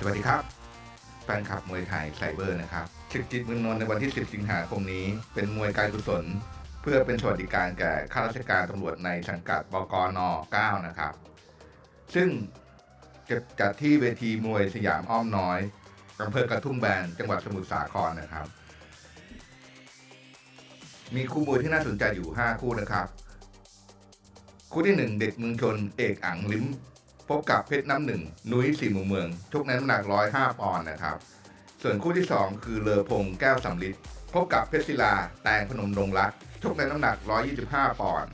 สวัสดีครับ แฟนคลับมวยไทยไซเบอร์นะครับศึกจิตเมืองนนท์ในวันที่ 10 สิงหาคมนี้ เป็นมวยการกุศล เพื่อเป็นสวัสดิการแก่ข้าราชการตำรวจในสังกัดบกน 9 นะครับ ซึ่งจะจัดที่เวทีมวยสยามอ้อมน้อยอำเภอกระทุ่มแบนจังหวัดสมุทรสาครนะครับ มีคู่มวยที่น่าสนใจอยู่ 5 คู่นะครับ คู่ที่ 1 เด็กเมืองชน เอกอังลิ้ม พบกับเพชรน้ำหนึ่งนุ้ยสี่มุมเมืองชกในน้ำหนัก105ปอนด์นะครับ ส่วนคู่ที่ 2 คือเลอพงแก้วสำลิดพบกับเพชรศิลาแตงพนมดงรักชกในน้ำหนัก 125 ปอนด์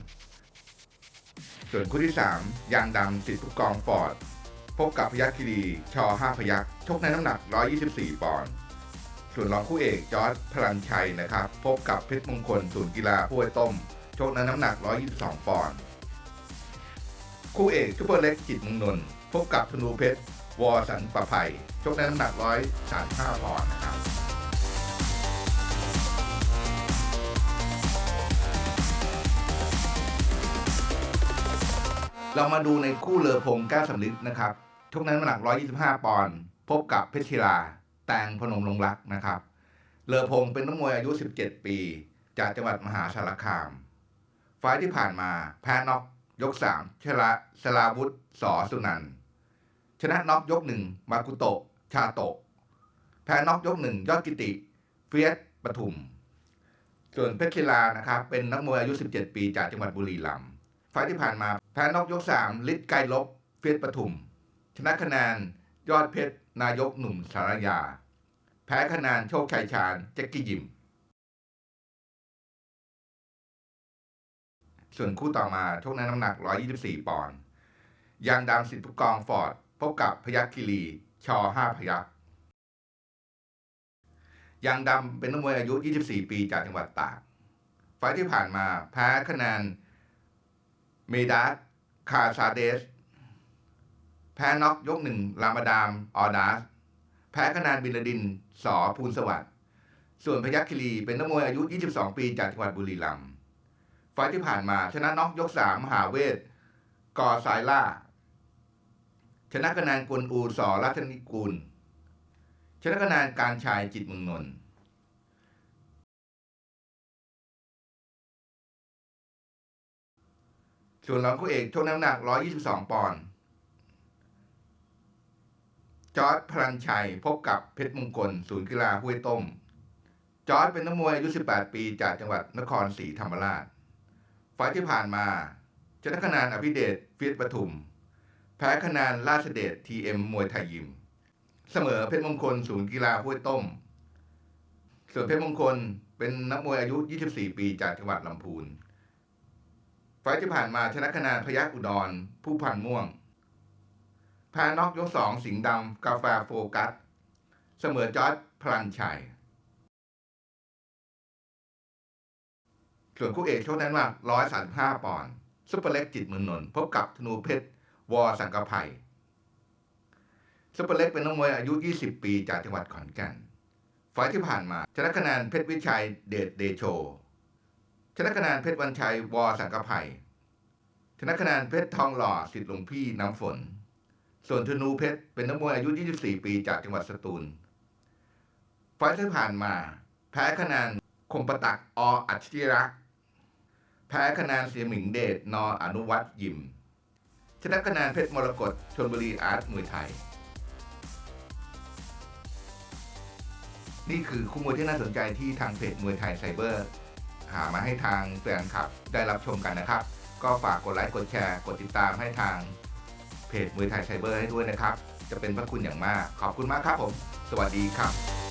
ส่วนคู่ที่ 3 ยางดำสิทธิ์ผู้กองฟอร์ดพบกับพยัคฆ์คีรีชอ5พยัคฆ์ชกในน้ำหนัก 124 ปอนด์ส่วนรองคู่เอกจอร์ดพลันชัยนะครับ พบกับเพชรมงคลศูนย์กีฬาห้วยต้มชกในน้ำหนัก 122 ปอนด์ คู่เอกซุปเปอร์เล็กจิตมงนนท์พบกับธนูเพชรวอสันประไพชกในน้ำหนัก135ปอนด์นะครับเรามาดูในคู่เลอพงก้วสำลิดนะครับชกในน้ำหนัก 125 ปอนด์พบกับเพชรศิลา แตงพนมลงรักนะครับเลอพงเป็นนักมวยอายุ 17 ปี จากจังหวัดมหาสารคาม ไฟที่ผ่านมาแพ้น็อก ยก3ชละสลาวุธสอสุนัน ชนะน็อกยกหนึ่งมากุโตะ ชาโตะ แพ้น็อกยกหนึ่งยอดกิติ เฟียสปทุม ส่วนเพชรศิลานะครับ เป็นนักมวยอายุ 17 ปีจากจังหวัดบุรีรัมย์ไฟที่ผ่านมาแพ้น็อกยก3ลิศไกรลบ เฟียสปทุม ชนะคะแนนยอดเพชรนายกหนุ่มสารยา แพ้คะแนนโชคชัยชาญแจ็กกี้ยิม ส่วนคู่ต่อมาชกในน้ำหนัก 124 ปอนด์ยางดำสิทธิ์ผู้กองฟอร์ด พบกับพยัคฆ์คีรี ชอ5พยัคฆ์ยางดำเป็นนักมวยอายุ 24 ปีจากจังหวัดตากไฟที่ผ่านมาแพ้คะแนนเมดัสคาซาเดส แพ้น็อกยกหนึ่งรามาดามออดัส แพ้คะแนนบินลดิน สอภูลสวัสดิ์ ส่วนพยัคฆ์คีรีเป็นนักมวยอายุ 22 ปีจากจังหวัดบุรีรัมย์ ไฟที่ผ่านมา ชนะน็อกยกสามมหาเวทกอสายล่า ชนะคะแนนกวนอูสอรัตนิกูลชนะคะแนนการชายจิตมืองนนท์ส่วนรองคู่เอกชกน้ำหนัก 122 ปอนด์ จอร์ดพลันชัยพบกับเพชรมงคล ศูนย์กีฬาห้วยต้ม จอร์ดเป็นนักมวยอายุ 18 ปีจากจังหวัดนครศรีธรรมราช ไฟที่ผ่านมาชนะคะแนนอภิเดชฟิตปทุม แพ้คะแนนราชเดชทีเอ็มมวยไทยยิม เสมอเพชรมงคลศูนย์กีฬาห้วยต้ม ส่วนเพชรมงคลเป็นนักมวยอายุ 24 ปีจากจังหวัดลำพูน ไฟที่ผ่านมาชนะคะแนนพยัคฆ์อุดร ผู้พันม่วง แพ้น็อกยกสองสิงห์ดำกาแฟโฟกัส เสมอจอร์ดพลันชัย ส่วนคู่เอกชกนั้นว่า135ปอนด์ซุปเปอร์เล็กจิตเมืองนนท์พบกับธนูเพชรวอสังกภัยซุปเปอร์เล็กเป็นนักมวยอายุ 20 ปีจากจังหวัดขอนแก่นไฟล์ที่ผ่านมา ชนะคะแนนเพชรวิชัยเดชเดโช ชนะคะแนนเพชรวันชัยวอสังกภัย ชนะคะแนนเพชรทองหล่อสิทธิ์หลวงพี่น้ำฝน ส่วนธนูเพชรเป็นนักมวยอายุ 24 ปีจากจังหวัดสตูลไฟล์ที่ผ่านมา แพ้คะแนนคมประตักออัจฉริยะ พ้คะแนนเสียหมิงเดชนออนุวัตยิม ชนะคะแนนเพชรมรกตชนบุรีอาร์ตมวยไทย นี่คือคู่มวยที่น่าสนใจที่ทางเพจมวยไทยไซเบอร์ หามาให้ทางแฟนคลับได้รับชมกันนะครับ ก็ฝากกดไลค์กดแชร์กดติดตามให้ทางเพจมวยไทยไซเบอร์ให้ด้วยนะครับ จะเป็นพระคุณอย่างมาก ขอบคุณมากครับผม สวัสดีครับ